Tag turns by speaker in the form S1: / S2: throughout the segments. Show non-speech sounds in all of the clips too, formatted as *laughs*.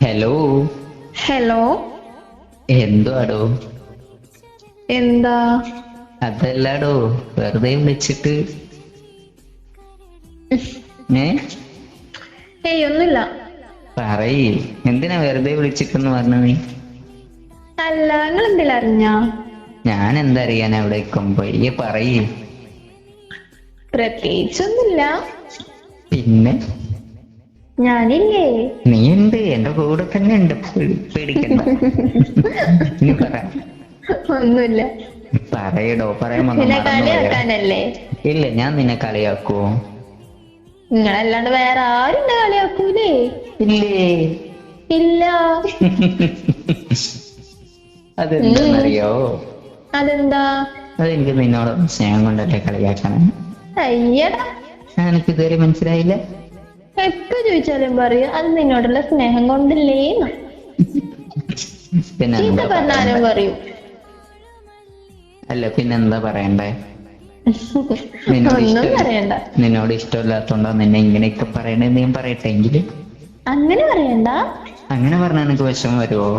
S1: Hello
S2: hello
S1: എന്തുവാടോ?
S2: എന്താ?
S1: അതല്ലാടോ വെറുതെ വിളിച്ചിട്ട്. ഏ?
S2: ഏയ് ഒന്നുമില്ല.
S1: പറയ് എന്തിനാ വെറുതെ വിളിച്ചിട്ടെന്ന് പറഞ്ഞു നീ?
S2: അല്ല നിങ്ങൾ എന്തില്ല അറിഞ്ഞ?
S1: ഞാൻ എന്തറിയാൻ അവിടെ പയ്യെ പറയ്.
S2: പ്രത്യേകിച്ചൊന്നുമില്ല.
S1: പിന്നെ?
S2: ഞാനില്ലേ?
S1: നീ ഉണ്ട് എന്റെ കൂടെ തന്നെ ഉണ്ട്. പേടിക്കണ്ട. നീ പറ.
S2: ഒന്നുമില്ല.
S1: പറയടോ പറയാൻ?
S2: കളിയാക്കാനല്ലേ
S1: ഇല്ല ഞാൻ നിന്നെ കളിയാക്കൂ.
S2: നിങ്ങളല്ലാണ്ട് വേറെ ആരും കളിയാക്കൂലേ?
S1: ഇല്ലേ?
S2: ഇല്ല.
S1: അതെന്താണെന്നറിയോ
S2: അതെന്താ?
S1: അതെനിക്ക് നിന്നോട് സ്നേഹം കൊണ്ടല്ലേ കളിയാക്കണം?
S2: അയ്യടാ.
S1: എനിക്ക് ഇതുവരെ മനസ്സിലായില്ല.
S2: എപ്പോ ചോദിച്ചാലും പറയും അത് നിന്നോടുള്ള സ്നേഹം
S1: കൊണ്ടില്ലേ?
S2: ചീത്ത പറഞ്ഞാലും പറയും.
S1: അല്ല പിന്നെന്താ പറയണ്ടേ? നിന്നോട്
S2: ഒന്നും പറയണ്ട.
S1: നിന്നോട് ഇഷ്ടമില്ലാത്തോണ്ടോ നിന്നെ ഇങ്ങനെയൊക്കെ പറയണേ ഞാൻ പറയട്ടെ എങ്കിൽ?
S2: അങ്ങനെ പറയണ്ട.
S1: അങ്ങനെ പറഞ്ഞാൽ എനിക്ക് വിഷമം വരുമോ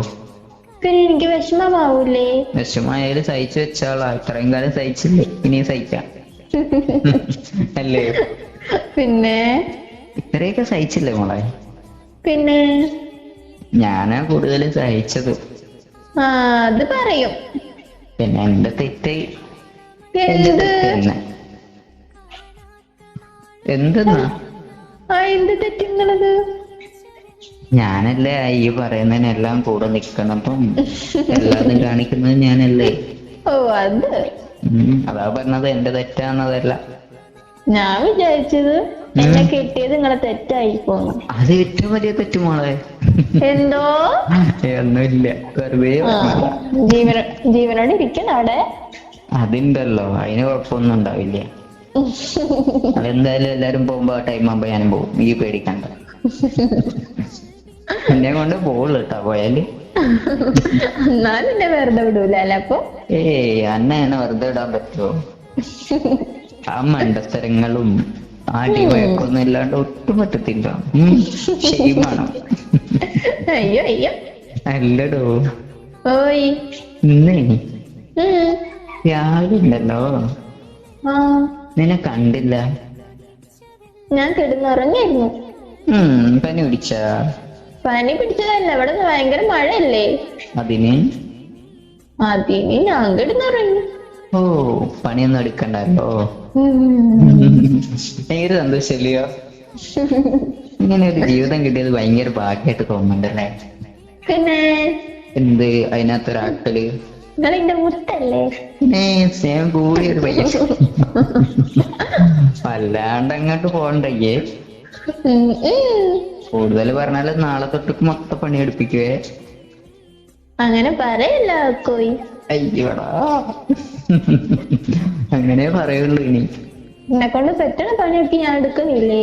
S2: പിന്നെ എനിക്ക് വിഷമമാവൂലേ?
S1: വിഷമായാലും സഹിച്ചു വെച്ചാളാ. ഇത്രയും കാലം സഹിച്ചില്ലേ? ഇനിയും സഹിക്കാം. *laughs* അല്ലേ?
S2: പിന്നെ?
S1: ഇത്രയൊക്കെ സഹിച്ചില്ലേ മോളെ?
S2: പിന്നെ?
S1: ഞാനാ കൂടുതലും സഹിച്ചത്.
S2: ആ അത് പറയും.
S1: പിന്നെ എന്റെ തെറ്റ്? എന്റെ
S2: എന്ത്
S1: തെറ്റ്? തന്നെ എന്തെന്നാ?
S2: ആ എന്ത്
S1: ഞാനല്ലേ ഈ പറയുന്നതിനെല്ലാം കൂടെ നിക്കണതും എല്ലാതും കാണിക്കുന്നത് ഞാനല്ലേ?
S2: ഓ അത്.
S1: ഉം, അതാ പറഞ്ഞത്. എന്റെ തെറ്റാന്നതല്ല.
S2: ഞാൻ വിചാരിച്ചത് എന്നെ കിട്ടിയത് നിങ്ങളെ തെറ്റായി പോന്നു.
S1: അത് ഏറ്റവും വലിയ തെറ്റ് മോളെ.
S2: എന്തോ?
S1: ഒന്നുമില്ല. വെറുതെ.
S2: ജീവന ജീവനോട് ഇരിക്കണ അവിടെ.
S1: അതുണ്ടല്ലോ. അതിന് കുഴപ്പമൊന്നും ഉണ്ടാവില്ല. അതെന്തായാലും എല്ലാരും പോകുമ്പോ ആ ടൈം ആകുമ്പോ ഞാനും പോകും. ഈ പേടിക്കണ്ട. എന്നെ കൊണ്ട് പോകുള്ളൂ കേട്ടാ പോയാൽ.
S2: എന്നാലും എന്നെ വെറുതെ വിടൂല അല്ല അപ്പൊ?
S1: ഏയ് അന്നെ എന്നെ വെറുതെ വിടാൻ പറ്റുമോ *laughs* ആ മണ്ടത്തരങ്ങളും ആ ഡിവൈക്കൊന്നും ഇല്ലാണ്ട് ഒട്ടും പറ്റത്തില്ല. ഷെയിമാണ്
S2: അയ്യോ അയ്യോ.
S1: അല്ലടോ.
S2: ഓയ്.
S1: ഇന്നേ. രാവിലെ ഉണ്ടല്ലോ നിന്നെ കണ്ടില്ല.
S2: ഞാൻ കിടന്നുറങ്ങായിരുന്നു
S1: പനി പിടിച്ച?
S2: പനി പിടിച്ചതല്ല ഇവിടെ ഭയങ്കര മഴയല്ലേ?
S1: അതിന്?
S2: അതിന് ഞാൻ കിടന്നുറങ്ങി.
S1: ഓ പണിയൊന്നും എടുക്കണ്ടല്ലോ. ഭയങ്കര സന്തോഷല്ലയോ ഇങ്ങനെ ഒരു ജീവിതം കിട്ടിയത് ഭയങ്കര ഭാഗ്യായിട്ട് തോന്നുന്നുണ്ടല്ലേ?
S2: പിന്നെ?
S1: എന്ത്?
S2: മുത്തല്ലേ?
S1: പിന്നെ സ്നേഹം കൂടി ഒരു പയ്യൻ. അല്ലാണ്ട് അങ്ങോട്ട്
S2: ഉം.
S1: കൂടുതൽ പറഞ്ഞാൽ നാളെ തൊട്ട് മൊത്തം പണി എടുപ്പിക്കുവേ
S2: അങ്ങനെ പറയല്ല കോയി
S1: അയ്യോടാ. അങ്ങനെ പറയുള്ളൂ ഇനി.
S2: എന്നെ കൊണ്ട് പറ്റുന്ന പണിയൊക്കെ ഞാൻ എടുക്കുന്നില്ലേ?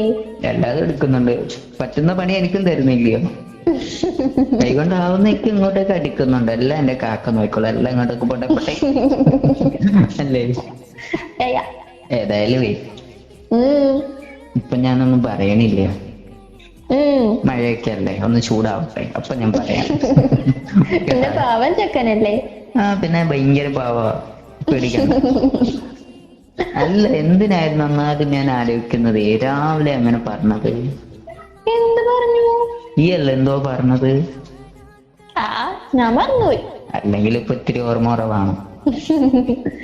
S1: എല്ലാതും എടുക്കുന്നുണ്ട്. പറ്റുന്ന പണി എനിക്കും തരുന്നില്ലയോ? കൈകൊണ്ടാവുന്നേക്ക് ഇങ്ങോട്ടേക്ക് അടിക്കുന്നുണ്ട്. എല്ലാം എന്റെ കാക്ക നോക്കിക്കോളൂ എല്ലാം ഇങ്ങോട്ടേക്ക് പോട്ടെ പോട്ടെ അല്ലേ. ഏതായാലും
S2: വേ.
S1: ഇപ്പൊ ഞാനൊന്നും പറയണില്ല. മഴയൊക്കെ അല്ലേ? ഒന്ന് ചൂടാവട്ടെ. അപ്പൊ ഞാൻ പറയാം. *laughs*
S2: പാവൻ ചെക്കനല്ലേ?
S1: ആ പിന്നെ ഭയങ്കര പാവ. പേടിക്കണം അല്ല എന്തിനായിരുന്നു അന്നാദ്യം ഞാൻ ആലോചിക്കുന്നത്? രാവിലെ അങ്ങനെ പറഞ്ഞത്.
S2: എന്ത് പറഞ്ഞു?
S1: ഈ അല്ല എന്തോ പറഞ്ഞത്?
S2: ആ ഞാൻ മറന്നുപോയി.
S1: അല്ലെങ്കിൽ ഇപ്പൊ ഇത്തിരി ഓർമ്മ കുറവാണ്. *laughs*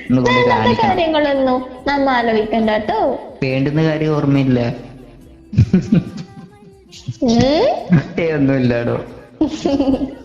S1: ഒന്നുകൊണ്ട്
S2: അങ്ങനത്തെ
S1: കാണിക്കണം.
S2: കാര്യങ്ങളൊന്നും നമ്മ ആലോചിക്കണ്ട കേട്ടോ
S1: വേണ്ടുന്ന കാര്യം ഓർമ്മയില്ല. ഏ? *laughs* ഒന്നുമില്ലാടോ *laughs*